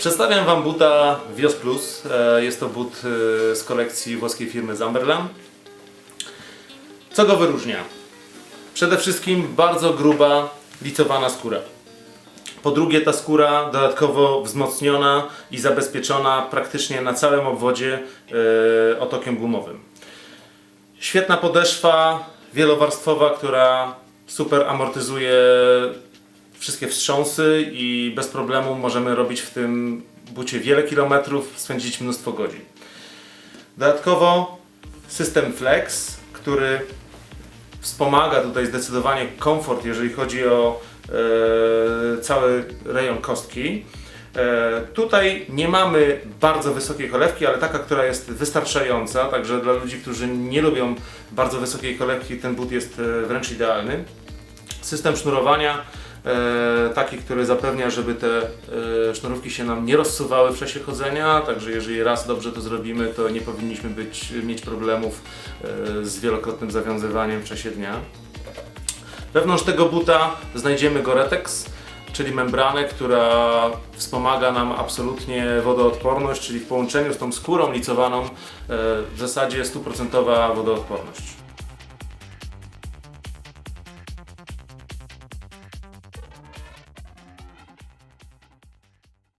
Przedstawiam Wam buta Vios Plus. E, Jest to but e, z kolekcji włoskiej firmy Zamberlan. Co go wyróżnia? Przede wszystkim bardzo gruba, licowana skóra. Po drugie, ta skóra dodatkowo wzmocniona i zabezpieczona praktycznie na całym obwodzie e, otokiem gumowym. Świetna podeszwa, wielowarstwowa, która super amortyzuje wszystkie wstrząsy i bez problemu możemy robić w tym bucie wiele kilometrów, spędzić mnóstwo godzin. Dodatkowo system Flex, który wspomaga tutaj zdecydowanie komfort, jeżeli chodzi o e, cały rejon kostki. E, tutaj nie mamy bardzo wysokiej cholewki, ale taka, która jest wystarczająca, także dla ludzi, którzy nie lubią bardzo wysokiej cholewki, ten but jest e, wręcz idealny. System sznurowania taki, który zapewnia, żeby te e, sznurówki się nam nie rozsuwały w czasie chodzenia, także jeżeli raz dobrze to zrobimy, to nie powinniśmy być, mieć problemów e, z wielokrotnym zawiązywaniem w czasie dnia. Wewnątrz tego buta znajdziemy Goretex, czyli membranę, która wspomaga nam absolutnie wodoodporność, czyli w połączeniu z tą skórą licowaną e, w zasadzie stuprocentowa wodoodporność.